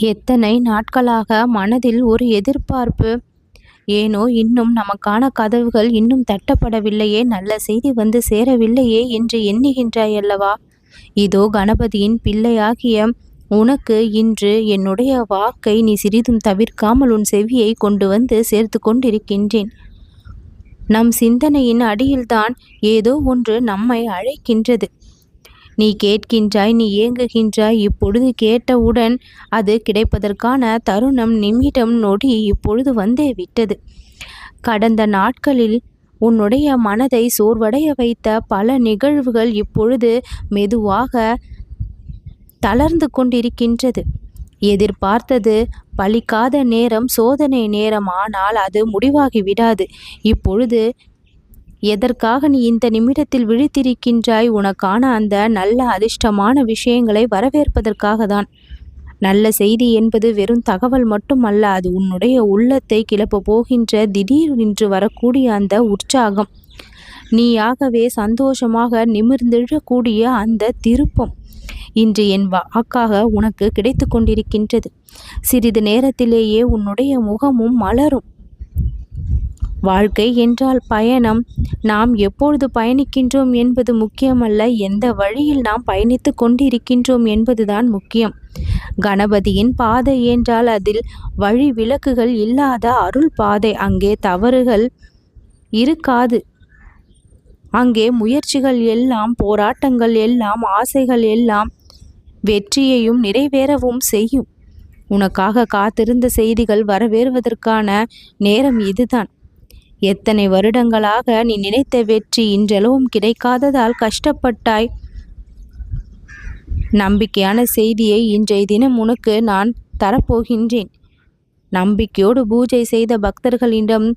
எத்தனை நாட்களாக மனதில் ஒரு எதிர்பார்ப்பு? ஏனோ இன்னும் நமக்கான கதவுகள் இன்னும் தட்டப்படவில்லையே நல்ல செய்தி வந்து சேரவில்லையே என்று எண்ணுகின்றாய் அல்லவா இதோ கணபதியின் பிள்ளையாகிய உனக்கு இன்று என்னுடைய வாக்கை நீ சிறிதும் தவிர்க்காமல் உன் செவியை கொண்டு வந்து சேர்த்து கொண்டிருக்கின்றேன். நம் சிந்தனையின் அடியில்தான் ஏதோ ஒன்று நம்மை அழைக்கின்றது. நீ கேட்கின்றாய் நீ ஏங்குகின்றாய். இப்பொழுது கேட்டவுடன் அது கிடைப்பதற்கான தருணம் நிமிடம் நொடி இப்பொழுது வந்தே விட்டது. கடந்த நாட்களில் உன்னுடைய மனதை சோர்வடைய வைத்த பல நிகழ்வுகள் இப்பொழுது மெதுவாக தளர்ந்து கொண்டிருக்கின்றது. எதிர்பார்த்தது பலிக்காத நேரம் சோதனை நேரம் ஆனால் அது முடிவாகி விடாது. இப்பொழுது எதற்காக நீ இந்த நிமிடத்தில் விழித்திருக்கின்றாய்? உனக்கான அந்த நல்ல அதிர்ஷ்டமான விஷயங்களை வரவேற்பதற்காக தான் நல்ல செய்தி என்பது வெறும் தகவல் மட்டுமல்ல அது உன்னுடைய உள்ளத்தை கிளப்ப போகின்ற திடீர் நின்று வரக்கூடிய அந்த உற்சாகம். நீயாகவே சந்தோஷமாக நிமிர்ந்திழக்கூடிய அந்த திருப்பம் இன்று என் வாக்காக உனக்கு கிடைத்து கொண்டிருக்கின்றது. சிறிது நேரத்திலேயே உன்னுடைய முகமும் மலரும். வாழ்க்கை என்றால் பயணம். நாம் எப்பொழுது பயணிக்கின்றோம் என்பது முக்கியமல்ல எந்த வழியில் நாம் பயணித்து கொண்டிருக்கின்றோம் என்பதுதான் முக்கியம். கணபதியின் பாதை என்றால் அதில் வழி விளக்குகள் இல்லாத அருள் பாதை. அங்கே தவறுகள் இருக்காது. அங்கே முயற்சிகள் எல்லாம் போராட்டங்கள் எல்லாம் ஆசைகள் எல்லாம் வெற்றியையும் நிறைவேறவும் செய்யும். உனக்காக காத்திருந்த செய்திகள் வரவேறுவதற்கான நேரம் இதுதான். எத்தனை வருடங்களாக நீ நினைத்த வெற்றி இன்றளவும் கிடைக்காததால் கஷ்டப்பட்டாய். நம்பிக்கையான செய்தியை இன்றைய தினம் உனக்கு நான் தரப்போகின்றேன். நம்பிக்கையோடு பூஜை செய்த பக்தர்களிடம்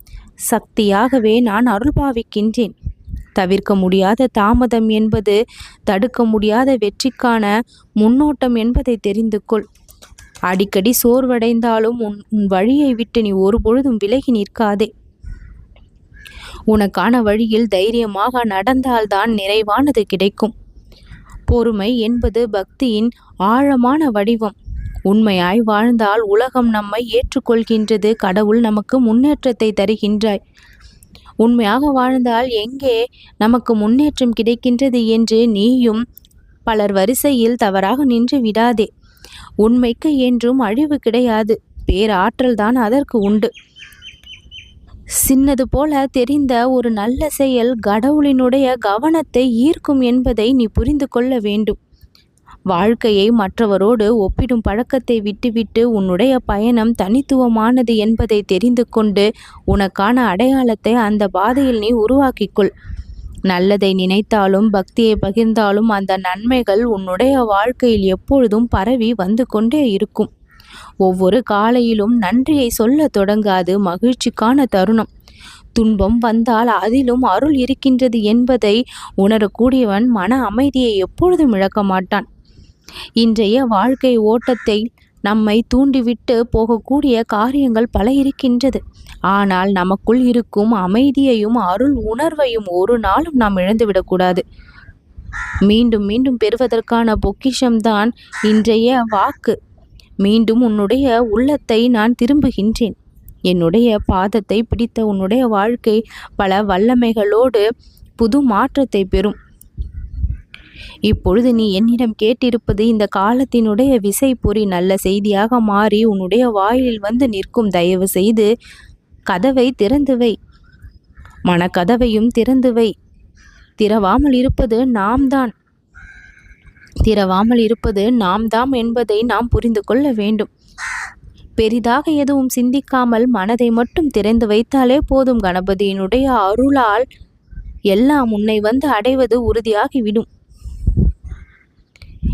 சக்தியாகவே நான் அருள் பாவிக்கின்றேன். தவிர்க்க முடியாத தாமதம் என்பது தடுக்க முடியாத வெற்றிக்கான முன்னோட்டம் என்பதை தெரிந்து கொள். அடிக்கடி சோர்வடைந்தாலும் உன் உன் வழியை விட்டு நீ ஒருபொழுதும் விலகி நிற்காதே. உனக்கான வழியில் தைரியமாக நடந்தால்தான் நிறைவானது கிடைக்கும். பொறுமை என்பது பக்தியின் ஆழமான வடிவம். உண்மையாய் வாழ்ந்தால் உலகம் நம்மை ஏற்றுக்கொள்கின்றது. கடவுள் நமக்கு முன்னேற்றத்தை தருகின்றாய். உண்மையாக வாழ்ந்தால் எங்கே நமக்கு முன்னேற்றம் கிடைக்கின்றது என்று நீயும் பலர் வரிசையில் தவறாக நின்று விடாதே. உண்மைக்கு என்றும் அழிவு கிடையாது. பேராற்றல்தான் அதற்கு உண்டு. சின்னது போல தெரிந்த ஒரு நல்ல செயல் கடவுளினுடைய கவனத்தை ஈர்க்கும் என்பதை நீ புரிந்து கொள்ள வேண்டும். வாழ்க்கையை மற்றவரோடு ஒப்பிடும் பழக்கத்தை விட்டுவிட்டு உன்னுடைய பயணம் தனித்துவமானது என்பதை தெரிந்து கொண்டு உனக்கான அடையாளத்தை அந்த பாதையில் நீ உருவாக்கிக்கொள். நல்லதை நினைத்தாலும் பக்தியை பகிர்ந்தாலும் அந்த நன்மைகள் உன்னுடைய வாழ்க்கையில் எப்பொழுதும் பரவி வந்து கொண்டே இருக்கும். ஒவ்வொரு காலையிலும் நன்றியை சொல்ல தொடங்காது மகிழ்ச்சிக்கான தருணம். துன்பம் வந்தால் அதிலும் அருள் இருக்கின்றது என்பதை உணரக்கூடியவன் மன அமைதியை எப்பொழுதும் இழக்க மாட்டான். இன்றைய வாழ்க்கை ஓட்டத்தை நம்மை தூண்டிவிட்டு போகக்கூடிய காரியங்கள் பல இருக்கின்றது. ஆனால் நமக்குள் இருக்கும் அமைதியையும் அருள் உணர்வையும் ஒரு நாளும் நாம் இழந்துவிடக்கூடாது மீண்டும் மீண்டும் பெறுவதற்கான பொக்கிஷம்தான் இன்றைய வாக்கு. மீண்டும் உன்னுடைய உள்ளத்தை நான் திரும்புகின்றேன். என்னுடைய பாதத்தை பிடித்த உன்னுடைய வாழ்க்கை பல வல்லமைகளோடு புது மாற்றத்தை பெறும். இப்பொழுது நீ என்னிடம் கேட்டிருப்பது இந்த காலத்தினுடைய விசைப்பொறி நல்ல செய்தியாக மாறி உன்னுடைய வாயிலில் வந்து நிற்கும். தயவு செய்து கதவை திறந்து வை. மனக்கதவையும் திறந்து வை. திறவாமல் இருப்பது நாம் தான் திறவாமல் இருப்பது நாம் தாம் என்பதை நாம் புரிந்து கொள்ள வேண்டும். பெரிதாக எதுவும் சிந்திக்காமல் மனதை மட்டும் திறந்து வைத்தாலே போதும் கணபதியினுடைய அருளால் எல்லாம் உன்னை வந்து அடைவது உறுதியாகிவிடும்.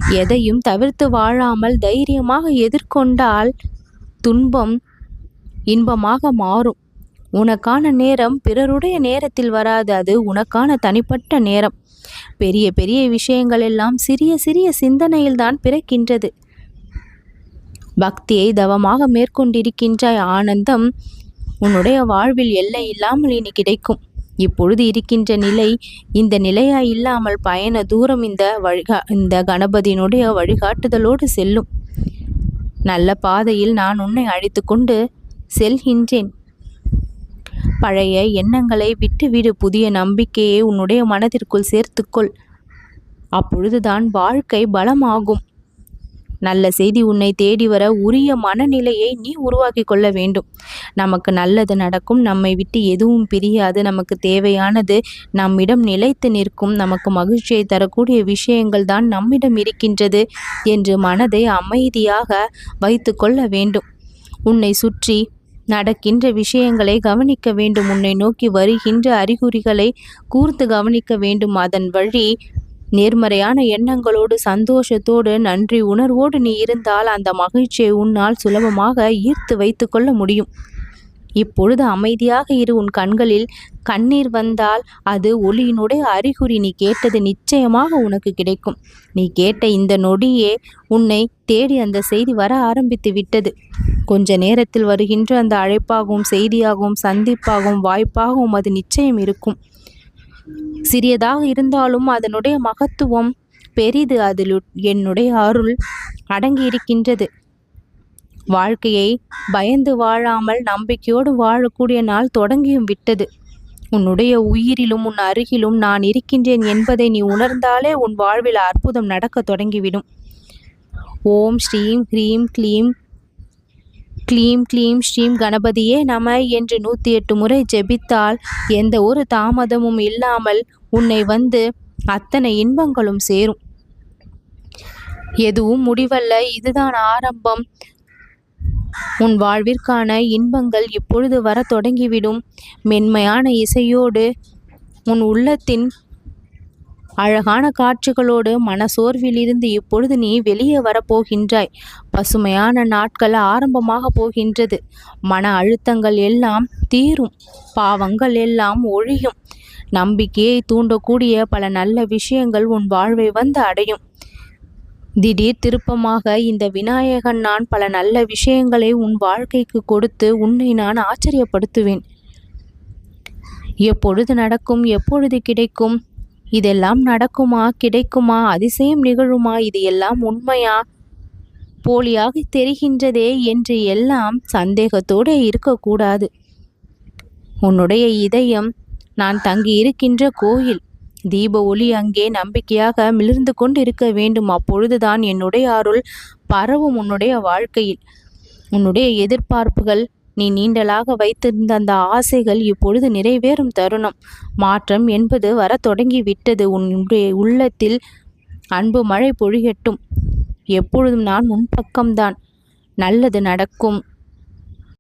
எதையும் தவிர்த்து வாழாமல் தைரியமாக எதிர்கொண்டால் துன்பம் இன்பமாக மாறும். உனக்கான நேரம் பிறருடைய நேரத்தில் வராது அது உனக்கான தனிப்பட்ட நேரம். பெரிய பெரிய விஷயங்கள் எல்லாம் சிறிய சிறிய சிந்தனையில்தான் பிறக்கின்றது. பக்தியை தவமாக மேற்கொண்டிருக்கின்றாய் ஆனந்தம் உன்னுடைய வாழ்வில் எல்லை இல்லாமல் இனி கிடைக்கும். இப்பொழுது இருக்கின்ற நிலை இந்த நிலையா இல்லாமல் பயண தூரம் இந்த வழிகா இந்த கணபதியினுடைய வழிகாட்டுதலோடு செல்லும். நல்ல பாதையில் நான் உன்னை அழைத்து கொண்டு செல்கின்றேன். பழைய எண்ணங்களை விட்டுவிடு புதிய நம்பிக்கையை உன்னுடைய மனதிற்குள் சேர்த்துக்கொள். அப்பொழுதுதான் வாழ்க்கை பலமாகும். நல்ல செய்தி உன்னை தேடி வர உரிய மனநிலையை நீ உருவாக்கி கொள்ள வேண்டும். நமக்கு நல்லது நடக்கும் நம்மை விட்டு எதுவும் பிரியாது. நமக்கு தேவையானது நம்மிடம் நிலைத்து நிற்கும். நமக்கு மகிழ்ச்சியை தரக்கூடிய விஷயங்கள் தான் நம்மிடம் இருக்கின்றது என்று மனதை அமைதியாக வைத்து கொள்ள வேண்டும். உன்னை சுற்றி நடக்கின்ற விஷயங்களை கவனிக்க வேண்டும். உன்னை நோக்கி வருகின்ற அறிகுறிகளை கூர்த்து கவனிக்க வேண்டும். அதன் வழி நேர்மறையான எண்ணங்களோடு சந்தோஷத்தோடு நன்றி உணர்வோடு நீ இருந்தால் அந்த மகிழ்ச்சியை உன்னால் சுலபமாக ஈர்த்து வைத்து கொள்ள முடியும். இப்பொழுது அமைதியாக இரு. உன் கண்களில் கண்ணீர் வந்தால் அது ஒளியினுடைய அறிகுறி. நீ கேட்டது நிச்சயமாக உனக்கு கிடைக்கும். நீ கேட்ட இந்த நொடியே உன்னை தேடி அந்த செய்தி வர ஆரம்பித்து விட்டது. கொஞ்ச நேரத்தில் வருகின்ற அந்த அழைப்பாகவும் செய்தியாகவும் சந்திப்பாகவும் வாய்ப்பாகவும் அது நிச்சயம் இருக்கும். சிறியதாக இருந்தாலும் அதனுடைய மகத்துவம் பெரிது. அதில் என்னுடைய அருள் அடங்கியிருக்கின்றது. வாழ்க்கையை பயந்து வாழாமல் நம்பிக்கையோடு வாழக்கூடிய நாள் தொடங்கியும் விட்டது. உன்னுடைய உயிரிலும் உன் அருகிலும் நான் இருக்கின்றேன் என்பதை நீ உணர்ந்தாலே உன் வாழ்வில் அற்புதம் நடக்க தொடங்கிவிடும். ஓம் ஸ்ரீம் ஹ்ரீம் க்ளீம் க்ளீம் க்ளீம் ஸ்ரீம் கணபதியே நம என்று நூற்றி எட்டு முறை ஜெபித்தால் எந்த ஒரு தாமதமும் இல்லாமல் உன்னை வந்து அத்தனை இன்பங்களும் சேரும். எதுவும் முடிவல்ல. இதுதான் ஆரம்பம். உன் வாழ்விற்கான இன்பங்கள் இப்பொழுது வர தொடங்கிவிடும். மென்மையான இசையோடு உன் உள்ளத்தின் அழகான காட்சிகளோடு மனசோர்விலிருந்து இப்பொழுது நீ வெளியே வரப்போகின்றாய். பசுமையான நாட்கள் ஆரம்பமாக போகின்றது. மன அழுத்தங்கள் எல்லாம் தீரும். பாவங்கள் எல்லாம் ஒழியும். நம்பிக்கையை தூண்டக்கூடிய பல நல்ல விஷயங்கள் உன் வாழ்வை வந்து அடையும். திடீர் திருப்பமாக இந்த விநாயகன் நான் பல நல்ல விஷயங்களை உன் வாழ்க்கைக்கு கொடுத்து உன்னை நான் ஆச்சரியப்படுத்துவேன். எப்பொழுது நடக்கும் எப்பொழுது கிடைக்கும் இதெல்லாம் நடக்குமா கிடைக்குமா அதிசயம் நிகழுமா இது எல்லாம் உண்மையா? போலியாக தெரிகின்றதே என்று எல்லாம் சந்தேகத்தோடு இருக்கக்கூடாது. உன்னுடைய இதயம் நான் தங்கி இருக்கின்ற கோயில் தீப ஒளி அங்கே நம்பிக்கையாக மிளிர்ந்து கொண்டு இருக்க வேண்டும். அப்பொழுதுதான் என்னுடைய அருள் பரவும் உன்னுடைய வாழ்க்கையில். உன்னுடைய எதிர்பார்ப்புகள் நீ நீண்டலாக வைத்திருந்த அந்த ஆசைகள் இப்பொழுது நிறைவேறும் தருணம். மாற்றம் என்பது வர தொடங்கி விட்டது உன்னுடைய உள்ளத்தில் அன்பு மழை பொழியட்டும். எப்பொழுதும் நான் முன்பக்கம்தான் நல்லது நடக்கும்.